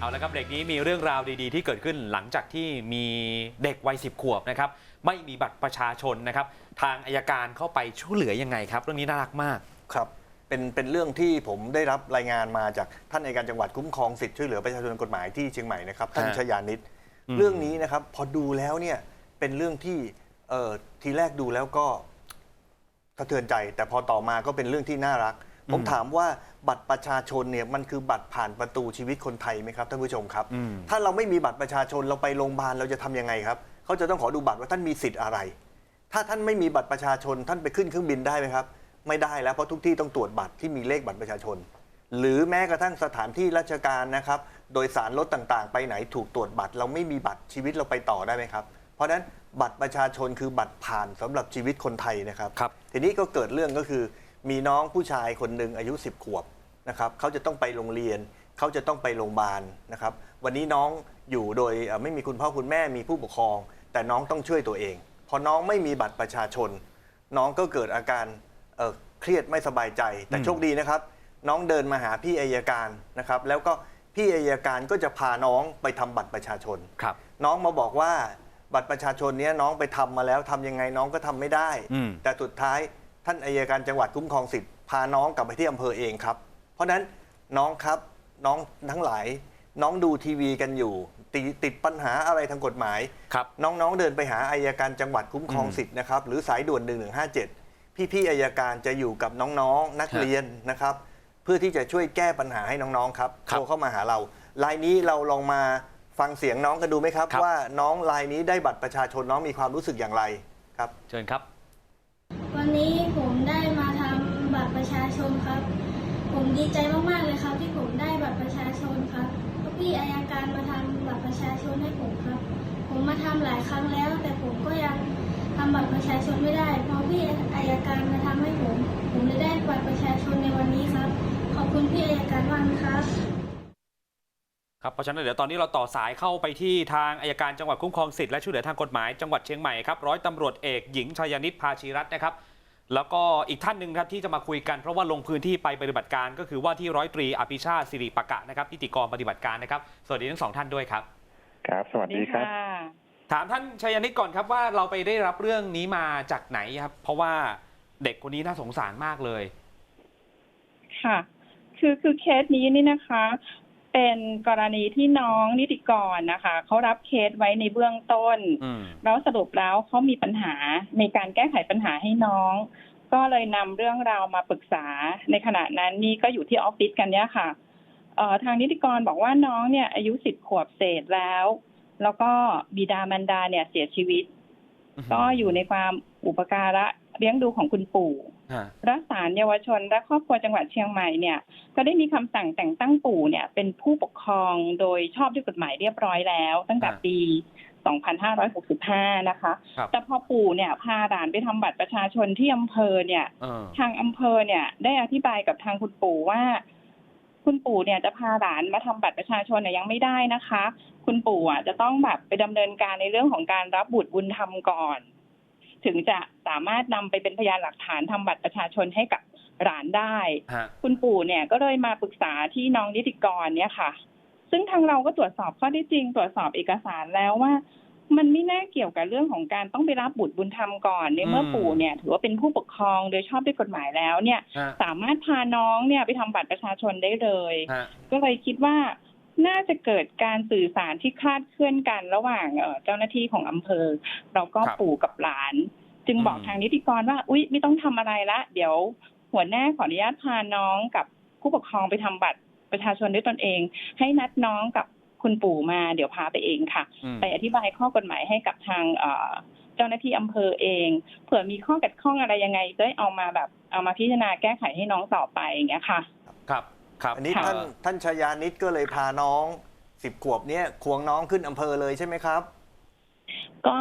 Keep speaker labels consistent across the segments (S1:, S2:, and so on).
S1: เอาละครับเด็กนี้มีเรื่องราวดีๆ ที่เกิดขึ้นหลังจากที่มีเด็กวัยสิบขวบนะครับไม่มีบัตรประชาชนนะครับ ทางอายการเข้าไปช่วยเหลือยังไงครับ เรื่องนี้น่ารักมาก
S2: ครับเป็นเป็นเรื่องที่ผมได้รับรายงานมาจากท่านอัยการจังหวัดคุ้มครองสิทธิช่วยเหลือประชาชนทางกฎหมายที่เชียงใหม่นะครับท่าน
S1: ฮะ
S2: ชยานิต
S1: อืม
S2: เรื่องนี้นะครับพอดูแล้วเนี่ยเป็นเรื่องที่เอ่อทีแรกดูแล้วก็สะเทือนใจ แต่พอต่อมาก็เป็นเรื่องที่น่ารัก ผมถามว่าบัตรประชาชนเนี่ยมันคือบัตรผ่านประตูชีวิตคนไทยไหมครับท่านผู้ชมครับ
S1: อืม
S2: ถ้าเราไม่มีบัตรประชาชนเราไปโรงพยาบาลเราจะทำยังไงครับเขาจะต้องขอดูบัตรว่าท่านมีสิทธิ์อะไร ถ้าท่านไม่มีบัตรประชาชน ท่านไปขึ้นเครื่องบินได้ไหมครับ ไม่ได้แล้วเพราะทุกที่ต้องตรวจบัตรที่มีเลขบัตรประชาชน หรือแม้กระทั่งสถานที่ราชการนะครับ โดยสารรถต่างๆ ไปไหนถูกตรวจบัตร เราไม่มีบัตรชีวิตเราไปต่อได้ไหมครับเพราะฉะนั้นบัตรประชาชนคือบัตรผ่านสำหรับชีวิตคนไทยนะครับ
S1: ครับ
S2: ทีนี้ก็เกิดเรื่องก็คือ มีน้องผู้ชายคนหนึ่งอายุ 10 ขวบนะครับเขาจะต้องไปโรงเรียน เขาจะต้องไปโรงพยาบาลนะครับ วันนี้น้องอยู่โดยเอ่อไม่มีคุณพ่อคุณแม่มีผู้ปกครอง แต่น้องต้องช่วยตัวเองพอน้องไม่มีบัตรประชาชน น้องก็เกิดอาการเอ่อเครียดไม่สบายใจ แต่
S1: อืม
S2: โชคดีนะครับ น้องเดินมาหาพี่อายการนะครับ แล้วก็พี่อายการก็จะพาน้องไปทำบัตรประชาชน
S1: ครับ
S2: น้องมาบอกว่าบัตรประชาชนเนี้ยน้องไปทำมาแล้วทำยังไงน้องก็ทำไม่ได้
S1: อืม
S2: แต่สุดท้าย ท่านอายการจังหวัดคุ้มครองสิทธิ์พาน้องกลับไปที่อำเภอเองครับ เพราะฉะนั้นน้องครับน้องทั้งหลาย น้องดูทีวีกันอยู่ติติดปัญหาอะไรทางกฎหมาย
S1: ครับ
S2: น้องๆเดินไปหาอายการจังหวัดคุ้มครอง
S1: อืม
S2: สิทธิ์นะครับหรือสายด่วน 1157 พี่ๆอายการจะอยู่กับน้องๆนัก
S1: ฮะ
S2: เรียนนะครับ เพื่อที่จะช่วยแก้ปัญหาให้น้องๆครับ
S1: ครั
S2: โท
S1: บ
S2: รเข้ามาหาเรารายนี้เราลองมาฟังเสียงน้องกันดูไหมครับ
S1: ครับ
S2: ว่าน้องรายนี้ได้บัตรประชาชนน้องมีความรู้สึกอย่างไรครับ
S1: เชิญครับ
S3: วันนี้ผมได้มาทำบัตรประชาชนครับ ผม ดีใจมากๆเลยครับ ที่ผมได้บัตรประชาชนครับเพราะพี่อายการมาทำบัตรประชาชนให้ผมครับ ผมมาทำหลายครั้งแล้ว แต่ผมก็ยังทำบัตรประชาชนไม่ได้เพราะพี่อายการมาทำให้ผม ผมเลยได้บัตรประชาชนในวันนี้ครับ ขอบคุณพี่อายการมากนครับ
S1: ครับเพราะฉะนั้นเดี๋ยวตอนนี้เราต่อสายเข้าไปที่ทางอายการจังหวัดคุ้มครองสิทธิและช่วยเหลือทางกฎหมายจังหวัดเชียงใหม่ครับร้อยตำรวจเอกหญิงชยนิตภาชีรัตน์นะครับ แล้วก็อีกท่านหนึ่งครับที่จะมาคุยกันเพราะว่าลงพื้นที่ไปปฏิบัติการก็คือว่าที่ร้อยตรีอภิชาติสิริปะกะนะครับนิติกรปฏิบัติการนะครับ สวัสดีทั้งสองท่านด้วยครับ
S4: ครับ สวัสดีครับ
S1: ถามท่านชยนิตก่อนครับว่าเราไปได้รับเรื่องนี้มาจากไหนครับ เพราะว่าเด็กคนนี้น่าสงสารมากเลย
S5: ค่ะ คือคือเคสนี้นี่นะคะ เป็นกรณีที่น้องนิติกรนะคะเขารับเคสไว้ในเบื้องต้น
S1: อืม
S5: แล้วสรุปแล้วเขามีปัญหาในการแก้ไขปัญหาให้น้อง ก็เลยนำเรื่องราวมาปรึกษาในขณะนั้นนี่ก็อยู่ที่ออฟฟิศกันเนี่ยค่ะเอ่อทางนิติกรบอกว่าน้องเนี่ยอายุสิบขวบเศษแล้ว แล้วก็บิดามารดาเนี่ยเสียชีวิต ก็อยู่ในความอุปการะเลี้ยงดูของคุณปู่
S1: ฮะ
S5: รัฐศาลเยาวชนและครอบครัวจังหวัดเชียงใหม่เนี่ย ก็ได้มีคำสั่งแต่งตั้งปู่เนี่ย เป็นผู้ปกครองโดยชอบด้วยกฎหมายเรียบร้อยแล้ว ตั้งแต่
S1: อ่า
S5: ปี 2565 นะคะ
S1: ครับ
S5: แต่พอปู่เนี่ยพาหลานไปทำบัตรประชาชนที่อำเภอเนี่ย
S1: เออ
S5: ทางอำเภอเนี่ยได้อธิบายกับทางคุณปู่ว่า คุณปู่เนี่ยจะพาหลานมาทำบัตรประชาชนเนี่ยยังไม่ได้นะคะ คุณปู่อะจะต้องแบบไปดำเนินการในเรื่องของการรับบุตรบุญธรรมก่อน ถึงจะสามารถนำไปเป็นพยานหลักฐานทำบัตรประชาชนให้กับหลานได้
S1: ฮะ
S5: คุณปู่เนี่ยก็เลยมาปรึกษาที่น้องนิติกรเนี่ยค่ะ ซึ่งทางเราก็ตรวจสอบข้อที่จริง ตรวจสอบเอกสารแล้วว่า มันไม่น่าเกี่ยวกับเรื่องของการต้องไปรับบุตรบุญธรรมก่อนในเมื่ออ
S1: ม
S5: ปู่เนี่ย ถือว่าเป็นผู้ปกครองโดยชอบด้วยกฎหมายแล้วเนี่ย
S1: ฮะ
S5: สามารถพาน้องเนี่ยไปทำบัตรประชาชนได้เลย
S1: ฮะ
S5: ก็เลยคิดว่า น่าจะเกิดการสื่อสารที่คลาดเคลื่อนกันระหว่างเอ่อเจ้าหน้าที่ของอำเภอแล้วก็
S1: ครับ
S5: ปู่กับหลาน จึงบอก
S1: อืม
S5: ทางนิติกรว่า อุ๊ย ไม่ต้องทำอะไรละ เดี๋ยวหัวหน้าขออนุญาตพาน้องกับผู้ปกครองไปทำบัตรประชาชนด้วยตนเอง ให้นัดน้องกับคุณปู่มา เดี๋ยวพาไปเองค่ะ
S1: อืม
S5: ไปอธิบายข้อกฎหมายให้กับทางเอ่อเจ้าหน้าที่อำเภอเอง เผื่อมีข้อกัดข้องอะไรยังไงจะได้เอามาแบบเอามาพิจารณาแก้ไขให้น้องต่อไปอย่างเงี้ยค่ะ
S1: ครับ ครับ
S2: อันนี้
S1: เท่า
S2: นท่านชยานิตก็เลยพาน้องสิบขวบเนี่ยควงน้องขึ้นอำเภอเลยใช่ไหมครับ
S5: ก็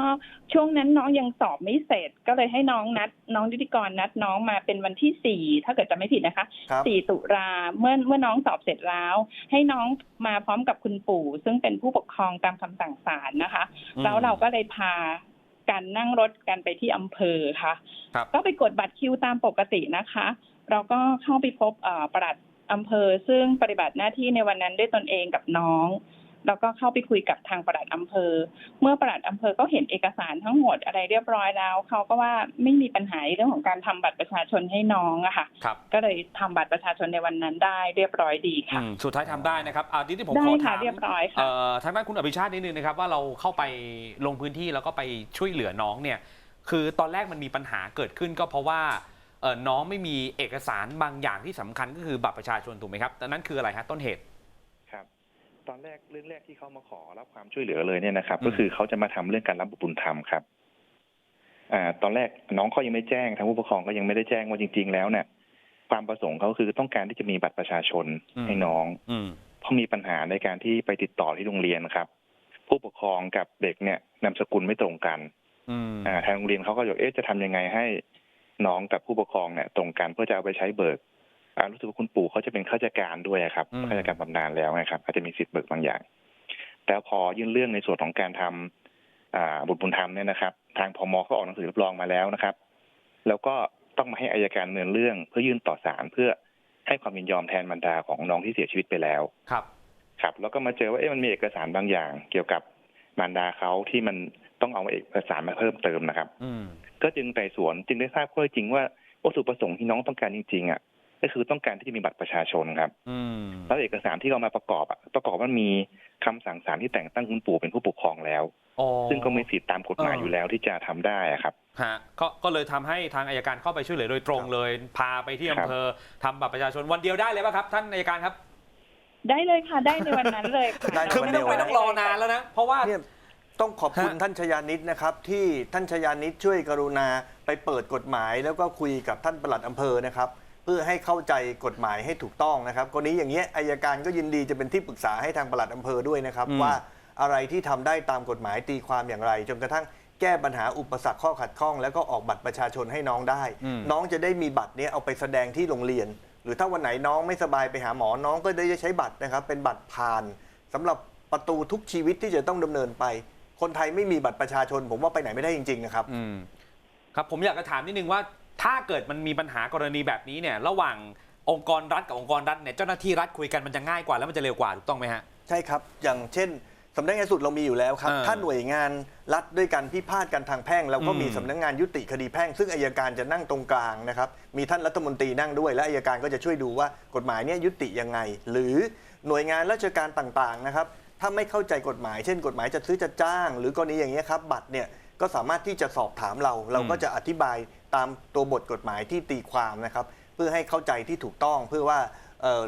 S5: ช่วงนั้นน้องยังสอบไม่เสร็จ ก็เลยให้น้องนัด น้องนิติกรนัดน้องมาเป็นวันที่สี่ถ้าเกิดจะไม่ผิดนะคะ
S2: ครับ
S5: สี่ตุลาเมื่อเมื่อน้องสอบเสร็จแล้ว ให้น้องมาพร้อมกับคุณปู่ ซึ่งเป็นผู้ปกครองตามคำสั่งศาลนะคะ
S1: อืม
S5: แล้วเราก็เลยพากันนั่งรถกันไปที่อำเภอค่ะ
S1: ครับ
S5: ก็ไปกดบัตรคิวตามปกตินะคะ เราก็เข้าไปพบเอ่อปลัด อำเภอ ซึ่งปฏิบัติหน้าที่ในวันนั้นด้วยตนเองกับน้อง แล้วก็เข้าไปคุยกับทางปลัดอำเภอ เมื่อปลัดอำเภอก็เห็นเอกสารทั้งหมดอะไรเรียบร้อยแล้วเขาก็ว่าไม่มีปัญหาในเรื่องของการทำบัตรประชาชนให้น้องอะค่ะ
S1: ครับ
S5: ก็เลยทำบัตรประชาชนในวันนั้นได้เรียบร้อยดีค่ะ
S1: อืมสุดท้ายทำได้นะครับอ่าทีนี้ผม
S5: ได้
S1: ขอ
S5: ค่ะ
S1: ถาม
S5: เรียบร้อยค่ะ
S1: เอ่อทางด้านคุณอภิชาตินิดนึงนะครับว่าเราเข้าไปลงพื้นที่แล้วก็ไปช่วยเหลือน้องเนี่ย คือตอนแรกมันมีปัญหาเกิดขึ้นก็เพราะว่าเอ่อ น้องไม่มีเอกสารบางอย่างที่สำคัญก็คือบัตรประชาชนถูกไหมครับแต่นั้นคืออะไรฮะต้นเหตุ
S4: ครับตอนแรกเรื่องแรกที่เขามาขอรับความช่วยเหลือเลยเนี่ยนะครับ
S1: อืม
S4: ก็คือเขาจะมาทำเรื่องการรับบุตรบุญธรรมครับอ่าตอนแรกน้องเขายังไม่แจ้งทางผู้ปกครองก็ยังไม่ได้แจ้งว่าจริง ๆ แล้วเนี่ยความประสงค์เขาคือต้องการที่จะมีบัตรประชาชนให้น้อง
S1: อืม
S4: เพราะมีปัญหาในการที่ไปติดต่อที่โรงเรียนครับ ผู้ปกครองกับเด็กเนี่ยนามสกุลไม่ตรงกัน
S1: อืม
S4: อ่าทางโรงเรียนเขาก็บอกเอ๊ะจะทำยังไงให้ น้องกับผู้ปกครองเนี่ยตรงกันเพื่อจะเอาไปใช้เบิกอ่ารู้สึกว่าคุณปู่เขาจะเป็นข้าราชการด้วยอะครับข้าราชการบำนาญแล้วนะครับ อาจจะมีสิทธิ์เบิกบางอย่าง แต่พอยื่นเรื่องในส่วนของการทำอ่าบุตรบุญธรรมเนี่ยนะครับ ทางพมก็ออกหนังสือรับรองมาแล้วนะครับ แล้วก็ต้องมาให้อายการดำเนินเรื่องเพื่อยื่นต่อศาลเพื่อให้ความยินยอมแทนบรรดาของน้องที่เสียชีวิตไปแล้ว
S1: ครับ
S4: ครับ แล้วก็มาเจอว่าเอ๊ะมันมีเอกสารบางอย่าง เกี่ยวกับมารดาเขาที่มัน ต้องเอาเอกสารมาเพิ่มเติมนะครับ
S1: อืม
S4: ก็จึงไต่สวนจึงได้ทราบข้อเท็จจริงว่าวัตถุประสงค์ที่น้องต้องการจริงๆอะก็คือต้องการที่จะมีบัตรประชาชนครับ
S1: อืม
S4: แล้วเอกสารที่เรามาประกอบอะประกอบว่ามีคำสั่งศาลที่แต่งตั้งคุณปู่เป็นผู้ปกครองแล้ว
S1: อ๋อ
S4: ซึ่งก็มีสิทธิตามกฎหมาย
S1: เออ
S4: อ
S1: อ
S4: ยู่แล้วที่จะทำได้อะครับ
S1: ฮะก็ก็เลยทำให้ทางอายการเข้าไปช่วยเหลือโดยตรงเลย พาไปที่
S4: ครับ
S1: อำเภอทำบัตรประชาชนวันเดียวได้เลยป่ะครับ ท่านอายการครับ
S5: ได้เลยค่ะได้ในวันนั้นเลยค่ะ
S2: ได้
S1: คือไม่ต้องไปต้องรอนานแล้วนะเพราะว่า
S2: เนี่ย ต้องขอบคุณ
S1: ฮะ
S2: ท่านชยานิตนะครับ ที่ท่านชยานิตช่วยกรุณาไปเปิดกฎหมาย แล้วก็คุยกับท่านปลัดอำเภอนะครับ เพื่อให้เข้าใจกฎหมายให้ถูกต้องนะครับกรณีอย่างเงี้ยอายการก็ยินดีจะเป็นที่ปรึกษาให้ทางปลัดอำเภอด้วยนะครับ
S1: อืม
S2: ว่าอะไรที่ทำได้ตามกฎหมายตีความอย่างไร จนกระทั่งแก้ปัญหาอุปสรรคข้อขัดข้อง แล้วก็ออกบัตรประชาชนให้น้องได้
S1: อืม
S2: น้องจะได้มีบัตรเนี้ยเอาไปแสดงที่โรงเรียน หรือถ้าวันไหนน้องไม่สบายไปหาหมอน้องก็ได้ใช้บัตรนะครับ เป็นบัตรผ่านสำหรับประตูทุกชีวิตที่จะต้องดำเนินไป คนไทยไม่มีบัตรประชาชน ผมว่าไปไหนไม่ได้จริงๆนะครับ
S1: อืมครับผมอยากจะถามนิดนึงว่าถ้าเกิดมันมีปัญหากรณีแบบนี้เนี่ยระหว่างองค์กรรัฐกับองค์กรรัฐเนี่ยเจ้าหน้าที่รัฐคุยกันมันจะง่ายกว่าแล้วมันจะเร็วกว่าถูกต้องไหมฮะ
S2: ใช่ครับ อย่างเช่นสำนักงานสุดเรามีอยู่แล้วครับ
S1: เออ
S2: ถ้าหน่วยงานรัฐด้วยกันพิพาทกันทางแพ่งเราก็มี
S1: อืม
S2: สำนักงานยุติคดีแพ่ง ซึ่งอายการจะนั่งตรงกลางนะครับ มีท่านรัฐมนตรีนั่งด้วย และอายการก็จะช่วยดูว่ากฎหมายเนี้ยุติยังไง หรือหน่วยงานราชการต่างๆนะครับ ถ้าไม่เข้าใจกฎหมายเช่น กฎหมายจะซื้อจะจ้าง หรือกรณีอย่างนี้ครับบัตรเนี่ยก็สามารถที่จะสอบถามเรา เราก็จะอธิบายตามตัวบทกฎหมายที่ตีความนะครับ เพื่อให้เข้าใจที่ถูกต้องเพื่อว่า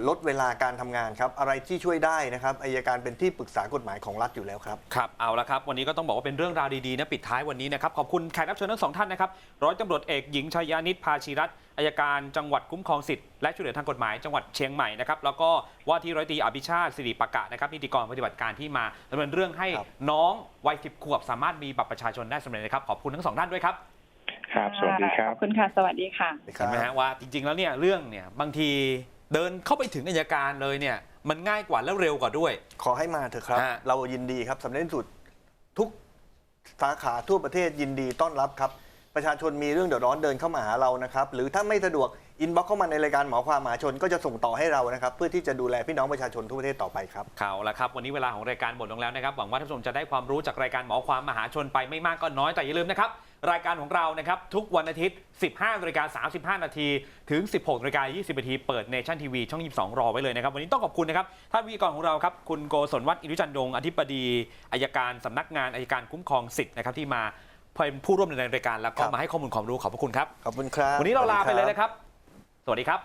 S2: ลดเวลาการทำงานครับ อะไรที่ช่วยได้นะครับอายการเป็นที่ปรึกษากฎหมายของรัฐอยู่แล้วครับ
S1: ครับเอาละครับ วันนี้ก็ต้องบอกว่าเป็นเรื่องราวดีๆนะปิดท้ายวันนี้นะครับขอบคุณแขกรับเชิญทั้งสองท่านนะครับร้อยตำรวจเอกหญิงชยานิตภาชีรัตน์อายการจังหวัดคุ้มครองสิทธิ์และช่วยเหลือทางกฎหมายจังหวัดเชียงใหม่นะครับแล้วก็ว่าที่ร้อยตรีอภิชาติสิริปากะนะครับนิติกรปฏิบัติการที่มาดำเนินเรื่องให้
S2: ครับ
S1: น้องวัยสิบขวบ สามารถมีบัตรประชาชนได้สำเร็จนะครับขอบคุณทั้งสองท่านด้วยครับ
S4: ครับ สวัสดีครั
S5: ข
S4: บ
S5: อบคุณค่ะ สวัสดีค่ะ
S1: เห็นไหมฮะว่าจริงๆ แล้วเนี่ยเรื่องเนี่ยบางที เดินเข้าไปถึงอัยการเลยเนี่ยมันง่ายกว่าและเร็วกว่าด้วย
S2: ขอให้มาเถอะครับ
S1: ฮะ
S2: เรายินดีครับสำนักงานสุดทุกสาขาทั่วประเทศยินดีต้อนรับครับ ประชาชนมีเรื่องเดือดร้อนเดินเข้ามาหาเรานะครับ หรือถ้าไม่สะดวกอินบ็อกเข้ามาในรายการหมอความมหาชนก็จะส่งต่อให้เรานะครับ เพื่อที่จะดูแลพี่น้องประชาชนทั่วประเทศต่อไปครับ
S1: ข่าวละครับ วันนี้เวลาของรายการหมดลงแล้วนะครับ หวังว่าท่านผู้ชมจะได้ความรู้จากรายการหมอความมหาชนไปไม่มากก็น้อยแต่อย่าลืมนะครับ รายการของเรานะครับทุกวันอาทิตย์ 15นาฬิกา35 นาทีถึง 16นาฬิกา20นาทีเปิดเนชั่นทีวีช่อง 22 รอไว้เลยนะครับ วันนี้ต้องขอบคุณนะครับท่านวิทยกรของเราครับคุณโกศลวัฒน์อินุจันดงอธิบดีอายการสำนักงานอายการคุ้มครองสิทธิ์นะครับที่มา เป็นผู้ร่วมดำเนินรายการแล้วก็มาให้ข้อมูลความรู้ขอบพระคุณครับ
S2: ขอบคุณครับ
S1: วันนี้เราลาไปเลยนะครับ สวัสดีครับ